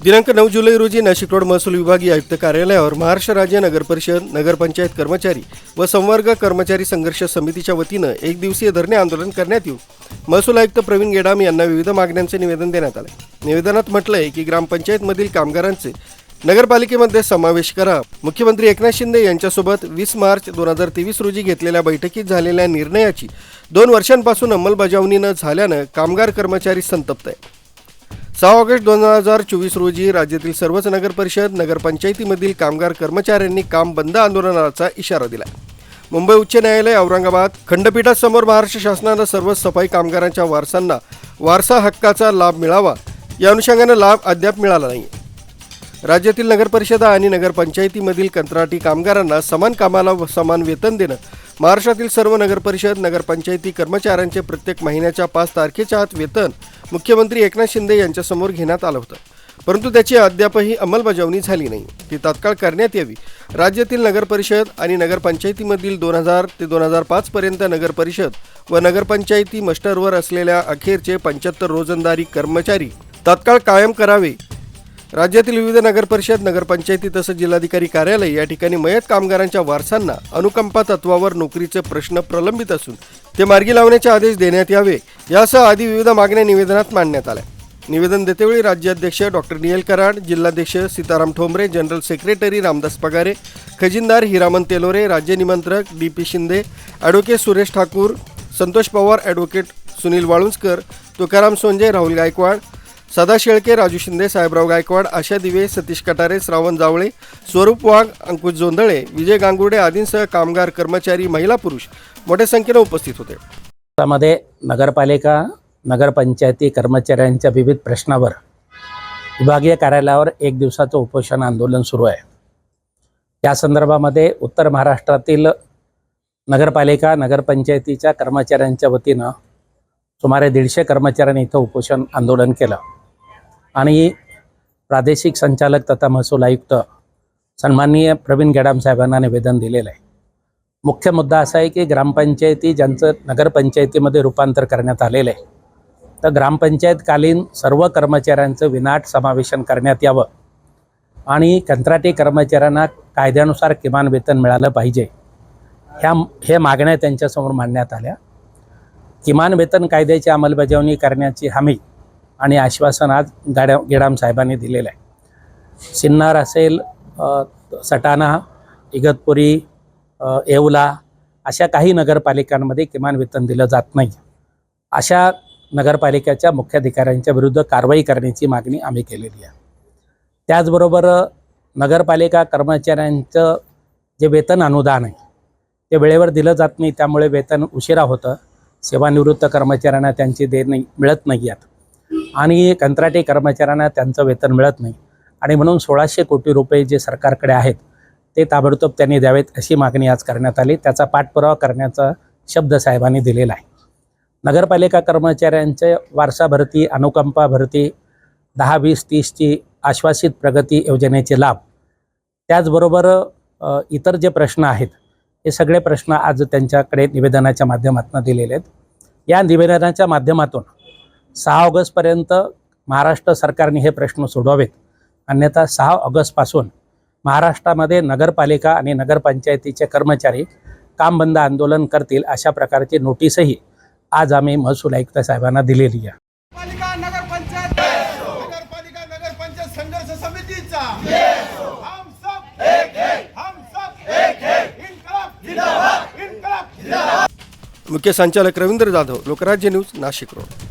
दिनांक नऊ जुलै रोजी नाशिक रोड महसूल विभागीय आयुक्त कार्यालयावर महाराष्ट्र राज्य नगर परिषद नगरपंचायत कर्मचारी व संवर्ग कर्मचारी संघर्ष समितीच्या वतीनं एक दिवसीय धरणे आंदोलन करण्यात येऊन महसूल आयुक्त प्रवीण गेडाम यांना विविध मागण्यांचे निवेदन देण्यात आले. निवेदनात म्हटलंय की ग्रामपंचायतमधील कामगारांचे नगरपालिकेमध्ये समावेश करा. मुख्यमंत्री एकनाथ शिंदे यांच्यासोबत वीस मार्च दोन हजार तेवीस रोजी घेतलेल्या बैठकीत झालेल्या निर्णयाची दोन वर्षांपासून अंमलबजावणी न झाल्यानं कामगार कर्मचारी संतप्त आहे सहा ऑगस्ट दोन हजार चोवीस रोजी राज्यातील सर्वच नगरपरिषद नगरपंचायतीमधील कामगार कर्मचाऱ्यांनी काम बंद आंदोलनाचा इशारा दिला मुंबई उच्च न्यायालय औरंगाबाद खंडपीठासमोर महाराष्ट्र शासनानं सर्व सफाई कामगारांच्या वारसांना वारसा हक्काचा लाभ मिळावा या अनुषंगानं लाभ अद्याप मिळाला नाही राज्यातील नगरपरिषदा आणि नगरपंचायतीमधील कंत्राटी कामगारांना समान कामाला व समान वेतन देणं महाराष्ट्रातील सर्व नगरपरिषद नगरपंचायती कर्मचाऱ्यांचे प्रत्येक महिन्याच्या पाच तारखेच्या आत वेतन मुख्यमंत्री एकनाथ शिंदे यांच्यासमोर घेण्यात आलं होतं. परंतु त्याची अद्यापही अंमलबजावणी झाली नाही. ती तात्काळ करण्यात यावी. राज्यातील नगरपरिषद आणि नगरपंचायतीमधील दोन हजार ते दोन हजार पाचपर्यंत नगरपरिषद व नगरपंचायती मस्टरवर असलेल्या अखेरचे पंच्याहत्तर रोजंदारी कर्मचारी तात्काळ कायम करावे राज्यातील विविध नगरपरिषद नगरपंचायती तसंच जिल्हाधिकारी कार्यालय या ठिकाणी मयत कामगारांच्या वारसांना अनुकंपा तत्वावर नोकरीचे प्रश्न प्रलंबित असून ते मार्गी लावण्याचे आदेश देण्यात यावे यासह आदी विविध मागण्या निवेदनात मांडण्यात आल्या. निवेदन देतेवेळी राज्याध्यक्ष डॉक्टर नियल कराड जिल्हाध्यक्ष सीताराम ठोंबरे जनरल सेक्रेटरी रामदास पगारे खजिनदार हिरामन तेलोरे राज्य निमंत्रक D P Shinde advocate Suresh Thakur Santosh Pawar advocate Sunil Walunjkar Tukaram Sonje Rahul Gaikwad Sada Shelke Raju Shinde Sahebrao Gaikwad आशा दिवे सतीश कटारे श्रावण जावळे स्वरूप वाघ अंकुश जोंधळे विजय गांगुर्डे आदींसह कामगार कर्मचारी महिला पुरुष मोठ्या संख्येनं उपस्थित होते. त्यामध्ये नगरपालिका नगरपंचायती कर्मचाऱ्यांच्या विविध प्रश्नावर विभागीय कार्यालयावर एक दिवसाचं उपोषण आंदोलन सुरू आहे. या संदर्भामध्ये उत्तर महाराष्ट्रातील नगरपालिका नगरपंचायतीच्या कर्मचाऱ्यांच्या वतीनं सुमारे दीडशे कर्मचाऱ्यांनी इथं उपोषण आंदोलन केलं. आणि प्रादेशिक संचालक तथा महसूल आयुक्त सन्माननीय प्रवीण गेडाम साहेबांना निवेदन दिलेलं आहे. मुख्य मुद्दा असा आहे की ग्रामपंचायती ज्यांचं नगरपंचायतीमध्ये रूपांतर करण्यात आलेलं आहे तर ग्रामपंचायतकालीन सर्व कर्मचाऱ्यांचं विनाट समावेशन करण्यात यावं आणि कंत्राटी कर्मचाऱ्यांना कायद्यानुसार किमान वेतन मिळालं पाहिजे. ह्या हे मागण्या त्यांच्यासमोर मांडण्यात आल्या. किमान वेतन कायद्याची अंमलबजावणी करण्याची हमी आणि आश्वासन आज गाड्या गेडाम साहेबांनी दिलेलं आहे. सिन्नर असेल सटाणा इगतपुरी येवला अशा काही नगरपालिकांमध्ये किमान वेतन दिलं जात नाही. अशा नगरपालिकेच्या मुख्याधिकाऱ्यांच्या विरुद्ध कारवाई करण्याची मागणी आम्ही केलेली आहे. त्याचबरोबर नगरपालिका कर्मचाऱ्यांचं जे वेतन अनुदान आहे ते वेळेवर दिलं जात नाही त्यामुळे वेतन उशिरा होतं. सेवानिवृत्त कर्मचाऱ्यांना त्यांची देणी मिळत नाही आहेत आणि कंत्राटी कर्मचाऱ्यांना त्यांचं वेतन मिळत नाही. आणि म्हणून सोळाशे कोटी रुपये जे सरकारकडे आहेत ते ताबडतोब त्यांनी द्यावेत अशी मागणी आज करण्यात आली. त्याचा पाठपुरावा करण्याचा शब्द साहेबांनी दिलेला आहे. नगरपालिका कर्मचाऱ्यांचे वारसा भरती अनुकंपा भरती दहा वीस तीसची आश्वासित प्रगती योजनेचे लाभ त्याचबरोबर इतर जे प्रश्न आहेत हे सगळे प्रश्न आज त्यांच्याकडे निवेदनाच्या माध्यमातून दिलेले आहेत. या निवेदनाच्या माध्यमातून सहा ऑगस्टपर्यंत महाराष्ट्र सरकारने हे प्रश्न सोडवावेत. अन्यथा सहा ऑगस्टपासून महाराष्ट्रामध्ये नगरपालिका आणि नगरपंचायतीचे कर्मचारी काम बंद आंदोलन करतील अशा प्रकारची नोटीसही आज आम्ही महसूल आयुक्त साहेबांना दिलेली आहे. पालिका नगर पंचायत नगरपालिका नगर पंचायत संघर्ष समितीचा. हम सब एक है हम सब एक है. इनकलाब जिंदाबाद इनकलाब जिंदाबाद. मुख्य संचालक रवींद्र जाधव लोकराज्य न्यूज नाशिक रोड.